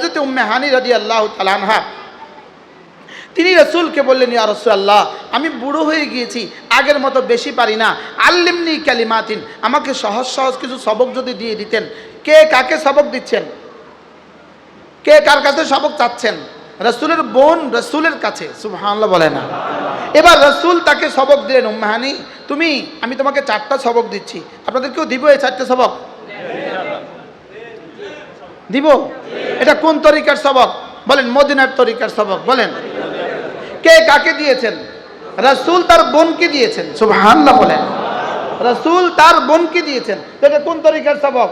হজরত উম্মে হানি রাজি আল্লাহ তালানহা তিনি রসুলকে বললেন, ইয়া রসুল আল্লাহ আমি বুড়ো হয়ে গিয়েছি, আগের মতো বেশি পারি না। আল্লিমনি ক্যালিমাতিন আমাকে সহজ সহজ কিছু সবক যদি দিয়ে দিতেন, কে কাকে সবক দিচ্ছেন? কে কার কাছে সবক চাচ্ছেন? রসুলের বোন রসুলের কাছে। সুবহানাল্লাহ বলে না। এবার রসুল তাকে সবক দিলেন উম্মাহানি তুমি, আমি তোমাকে চারটা সবক দিচ্ছি। আপনাদেরকেও দিব এই চারটে সবক? দিব? এটা কোন তরিকার সবক? বলেন, মদিনার তরিকার সবক, বলেন। কে কাকে দিয়েছেন? রসুল তার বোনকে দিয়েছেন। সুবহানাল্লাহ বলেন। রসুল তার বোনকে দিয়েছেন। এটা কোন তরিকার সবক?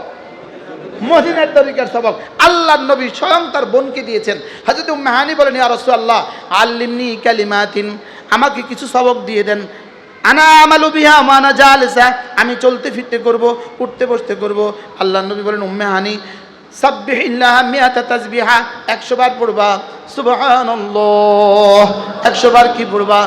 মদিনার তরিকার সবক। আল্লাহ নবী স্বয়ং তার বোনকে দিয়েছেন। হাজরত মেহানি বলেন, ইয়া রাসূলুল্লাহ, আল্লিমনি কালিমাতিন। আমাকে কিছু সবক দিয়ে দেন। আনা আমালু বিহা মানা জালিসা। আমি চলতে ফিরতে করব, উঠতে বসতে করব। আল্লাহ নবী বলেন, উম্মে হানি সাব্বিহিল্লাহ মিয়াতা তাসবিহা 100 বার পড়বা, সুবহানাল্লাহ। 100 বার কি পড়বা?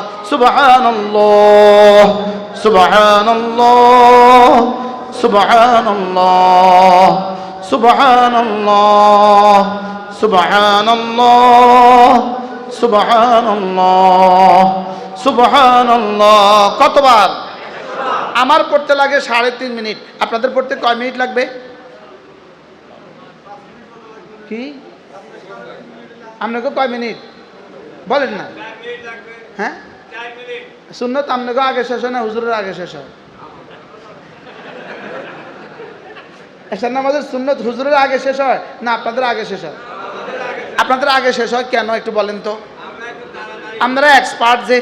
কতবার? আমার পড়তে লাগে সাড়ে তিন মিনিট। আপনাদের পড়তে কয় মিনিট লাগবে? কি? আপনাকে কয় মিনিট? বলেন না। হ্যাঁ? সুন্নত আপনাকে আগে শেষ হয় না, হুজুরের আগে শেষ হয়? এসার নামাজের সুন্নত হুজুরের আগে শেষ হয় না আপনাদের আগে শেষ হয়? আপনাদের আগে শেষ হয় কেন একটু বলেন তো? আপনারা এক্সপার্ট যে।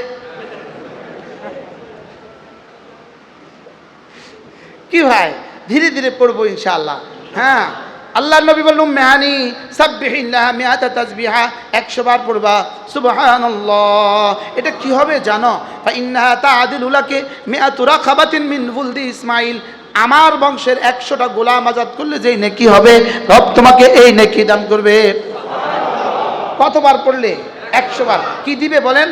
কি ভাই? ধীরে ধীরে পড়ব ইনশাআল্লাহ। হ্যাঁ? আল্লাহ নবী বললুম মেহানি সাব্বিহিল্লাহ মিয়াতা তাসবিহা। 100 বার পড়বা, সুবহানাল্লাহ। এটা কি হবে জানো? ইন্নাহা তাআদিলু লাকে মিয়াতু রাখাবাতিন মিন ওয়ালদি ইসমাইল। আমার বংশের একশোটা গোলাম আজাদ করলে যেই নেকি হবে, রব তোমাকে এই নেকি দান করবে। কতবার পড়লে? একশো বার। কি দিবে বলেন?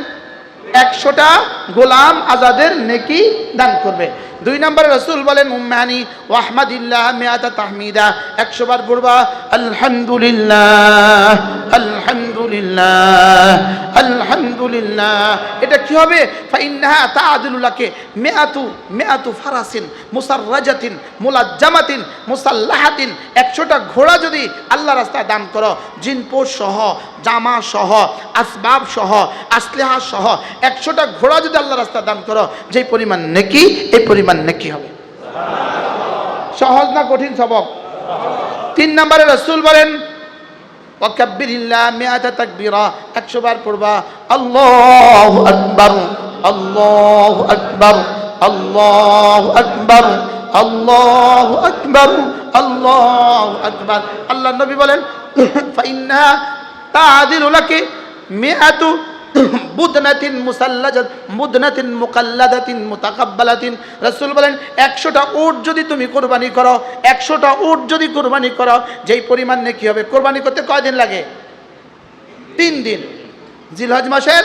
একশোটা গোলাম আজাদের নেকি দান করবে। দুই নম্বরে রসুল বলেন, উম্মানি ওয়াহমাদিল্লাহ মেয়াদা তাহমিদা। একশো বার পড়বা, আলহামদুলিল্লাহ আলহামদুলিল্লাহ আলহামদুলিল্লাহ। এটা কি হবে? ফাইন্নাহা তাআদিলুলাকে মেয়াতু মেয়াতু ফারাসিন, মুসাররাজাতিন, মুলাজ্জামাতিন, মুসাল্লাহাতিন। একশোটা ঘোড়া যদি আল্লাহ রাস্তায় দান করো জিনপোষ সহ, জামা সহ, আসবাব সহ, আসলেহা সহ, একশোটা ঘোড়া যদি আল্লাহ রাস্তায় দান করো, যেই পরিমাণ নেকি, এই পরিমাণ নেকি হবে? সহজ না কঠিন সবক? তিন নম্বরে রসুল বলেন 100 বার পড়বা, আল্লাহু আকবার আল্লাহু আকবার আল্লাহু আকবার আল্লাহু আকবার আল্লাহু আকবার আল্লাহ নবী বলেন ফাইন্না তাআদিলু লাকি মিয়াতু বুদনাতিন মুসাল্লাজাত মুদনাতিন মুকাল্লাদাতিন, মুতাকাব্বালাতিন। রাসূল বলেন 100টা উট যদি তুমি কুরবানি করো 100টা উট যদি কুরবানি করো, যেই পরিমাণ নেকি হবে, কুরবানি করতে কয়দিন লাগে? তিন দিন। জিলহজ মাসের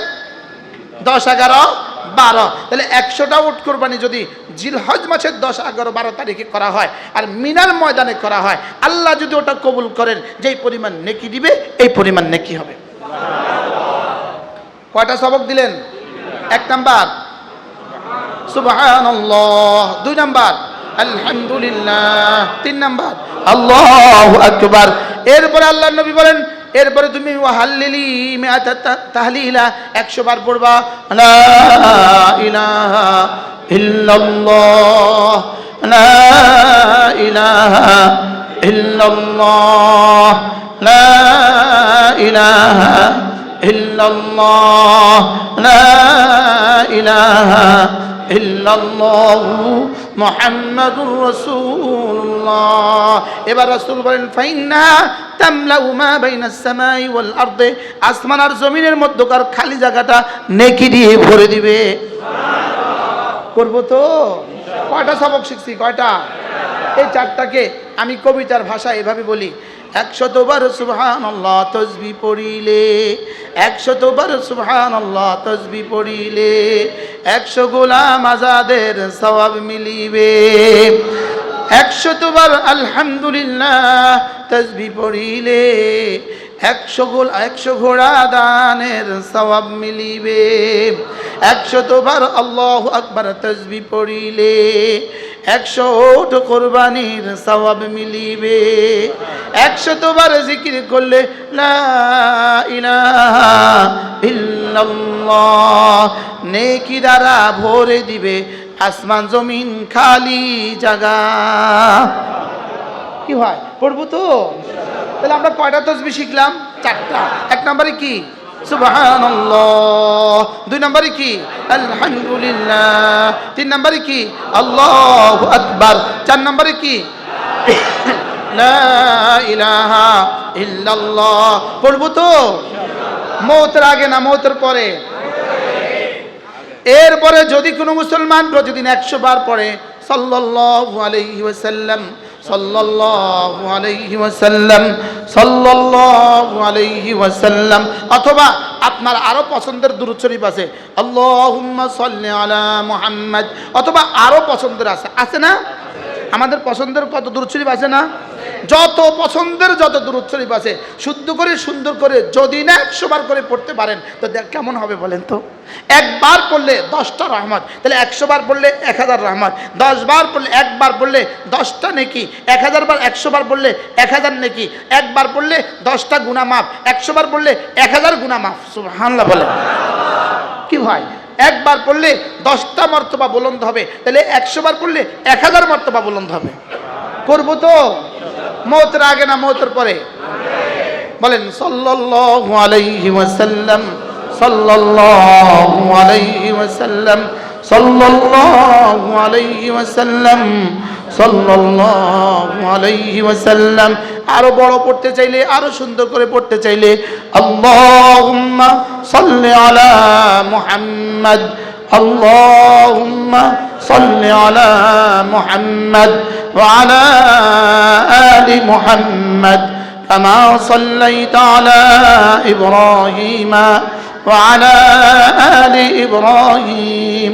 দশ এগারো, বারো। তাহলে একশোটা উট কোরবানি যদি জিলহজ মাসের দশ এগারো, বারো তারিখে করা হয়, আর মিনার ময়দানে করা হয়, আল্লাহ যদি ওটা কবুল করেন, যেই পরিমাণ নেকি দিবে, এই পরিমাণ নেকি হবে। কয়টা সবক দিলেন? এক নাম্বার। সুবহানাল্লাহ। দুই নাম্বার। আলহামদুলিল্লাহ। তিন নাম্বার। আল্লাহ আকবার। এরপরে আল্লাহ নবী বলেন, এরপরে তুমি ওয়াহাল্লিলি তাহলিলা 100 বার পড়বা। লা ইলাহা ইল্লাল্লাহ। লা ইলাহা ইল্লাল্লাহ। লা ইলাহা ইল্লাল্লাহ, লা ইলাহা ইল্লাল্লাহ, মুহাম্মাদুর রাসূলুল্লাহ। এবার রাসূল বলেন, ফাইন্না তামলাউ মা বাইনাস সামাই ওয়াল আরদে, আসমান আর জমিনের মধ্যকার খালি জায়গাটা নেকি দিয়ে ভরে দিবে। করব তো? কয়টা সবক শিখছি? কয়টা? এই চারটাকে আমি কবিতার ভাষা এভাবে বলি। একশতবার সুবহান আল্লাহ তসবি পড়িলে, একশতবার সুবহান আল্লাহ তসবি পড়িলে, একশো গোলাম আজাদের সওয়াব মিলিবে। একশতবার আলহামদুলিল্লাহ তসবি পড়িলে, একশো গোল, একশো ঘোড়া দানের সবাব মিলিবে। একশো তোবার আল্লাহ আকবার তসবি পড়িলে, একশো ওট কোরবানির সবাব মিলিবে। একশো তোবার জিকির করলে, লা ইলাহা ইল্লাল্লাহ, নেকি দ্বারা ভরে দিবে, আসমান জমিন খালি জাগা। কি হয়? পড়ব তো? তাহলে আমরা কয়টা তসবি শিখলাম? চারটা। এক নম্বরে কি? দুই কি? তিন কি? আল্লাহ চার কি? পড়ব তো? আগে না মৌতের পরে? এরপরে যদি কোনো মুসলমান প্রতিদিন একশো বার পড়ে, সাল্লাল্লাহু আলাইহি ওয়াসাল্লাম অথবা আপনার আরও পছন্দের দুরূদ শরীফ আছে, আল্লাহুম্মা আলা মুহাম্মদ, অথবা আরও পছন্দের আছে আছে না? আমাদের পছন্দের কত দূর শরীফ আছে না? যত পছন্দের যত দূরত শরীফ আছে শুদ্ধ করে, সুন্দর করে, যদি না একশো বার করে পড়তে পারেন, তো কেমন হবে বলেন তো? একবার পড়লে দশটা রহমত, তাহলে একশো বার পড়লে এক হাজার রহমত। দশ বার পড়লে একবার পড়লে দশটা নেকি, এক হাজার বার একশো বার পড়লে এক হাজার নেকি একবার পড়লে দশটা গুণা মাফ, একশো বার পড়লে এক হাজার গুণা মাফ। সুবহানাল্লাহ বলে কি হয় একবার পড়লে দশটা মর্তবা বুলন্দ হবে। তাহলে একশো বার পড়লে এক হাজার মর্তবা বুলন্দ হবে। করব তো? মৌতের আগে না মৌতের পরে? বলেন, সাল্লাল্লাহু আলাইহি ওয়াসাল্লাম, সাল্লাল্লাহু আলাইহি ওয়াসাল্লাম সাল্লাল্লাহু আলাইহি ওয়াসাল্লাম সাল্লাল্লাহু আলাইহি ওয়াসাল্লাম আরো বড় পড়তে চাইলে আরো সুন্দর করে পড়তে চাইলে আল্লাহুম্মা সাল্লি আলা মুহাম্মদ আল্লাহুম্মা সাল্লি আলা মুহাম্মদ وعلى آل محمد كما صليت على إبراهيم وعلى آل إبراهيم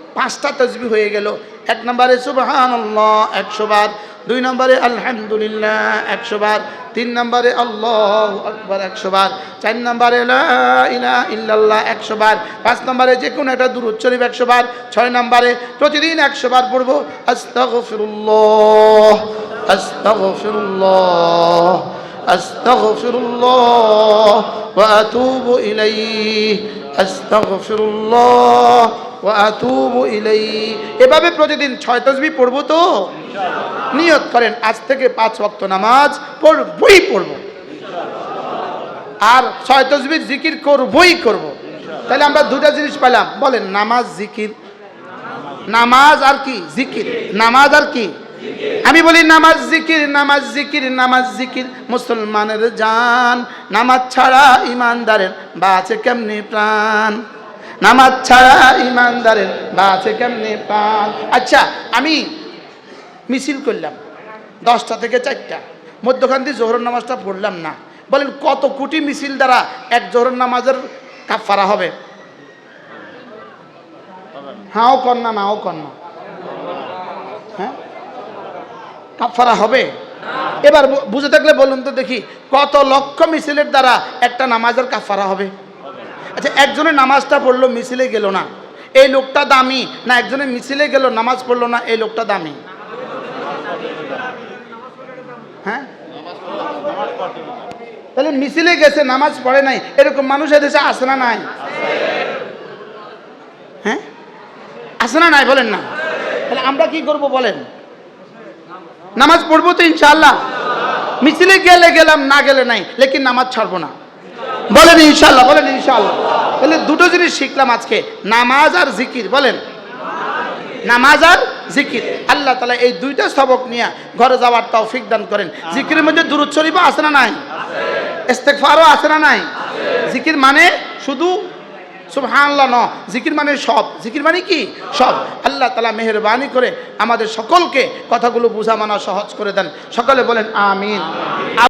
পাঁচটা তসবি হয়ে গেল। এক নম্বরে সুবহান একশো বার। দুই নম্বরে আলহামদুলিল্লাহ, একশো বার। তিন নম্বরে আল্লাহ আকবর, একশো বার। চার নম্বরে ইল্লাল্লাহ, একশো বার। পাঁচ নম্বরে যে কোনো একটা দূর শরীফ, একশো বার। ছয় নম্বরে প্রতিদিন একশো বার পড়ব। আস্তাগফিরুল্লাহ আস্তাগফিরুল্লাহ আস্তাগফিরুল্লাহ, ওয়া আতুবু ইলাইহি, আস্তাগফিরুল্লাহ। এভাবে প্রতিদিন ছয় তসবি পড়ব তো? নিয়ত করেন, আজ থেকে পাঁচ ওয়াক্ত নামাজ পড়বই পড়ব। আর ছয় তসবির জিকির করবই করব। তাহলে আমরা দুটা জিনিস পেলাম বলেন, নামাজ, জিকির। নামাজ আর কি? জিকির। নামাজ আর কি? আমি বলি, নামাজ, জিকির নামাজ জিকির নামাজ, জিকির। মুসলমানের জান, নামাজ ছাড়া ইমানদারের বাঁচে কেমনি প্রাণ? নামাজ ছাড়া ইমানদারের বাঁচে কেমনি পান? আচ্ছা আমি মিছিল করলাম, দশটা থেকে চারটা। মধ্যখান দিয়ে জোহর নামাজটা পড়লাম না। বলেন, কত কোটি মিছিল দ্বারা এক জোহর নামাজের কাফারা হবে? হাও কন্যা নাও কন্যা হ্যাঁ? কাফারা হবে? এবার বুঝে থাকলে বলুন তো দেখি, কত লক্ষ মিছিলের দ্বারা একটা নামাজের কাফারা হবে? আচ্ছা একজনের নামাজটা পড়ল, মিছিলে গেল না। এই লোকটা দামি না, একজনের মিছিলে গেল, নামাজ পড়ল না, এই লোকটা দামি? হ্যাঁ? তাহলে মিছিলে গেছে, নামাজ পড়ে নাই, এরকম মানুষ এদেশে আসে না নাই? হ্যাঁ? আসে না নাই, বলেন না। তাহলে আমরা কি করব, বলেন? নামাজ পড়ব তো ইনশাল্লাহ মিছিলে গেলে গেলাম, না গেলে নাই, লেকিন নামাজ ছাড়বো না। বলেন ইনশাআল্লাহ বলেন ইনশাআল্লাহ। তাহলে দুটো জিনিস শিখলাম আজকে, নামাজ আর জিকির, বলেন। নামাজ আর জিকির। আল্লাহ তালা এই দুইটা সবক নিয়ে ঘরে যাওয়ার তৌফিক দান করেন। জিকিরের মধ্যে দূরত শরীফ আছে না নাই? ইস্তেকফারও আছে না নাই? জিকির মানে শুধু সুবহানাল্লাহ ন জিকির মানে সব। জিকির মানে কি? সব। আল্লাহ তালা মেহরবানি করে আমাদের সকলকে কথাগুলো বোঝা মানা সহজ করে দেন। সকলে বলেন আমিন।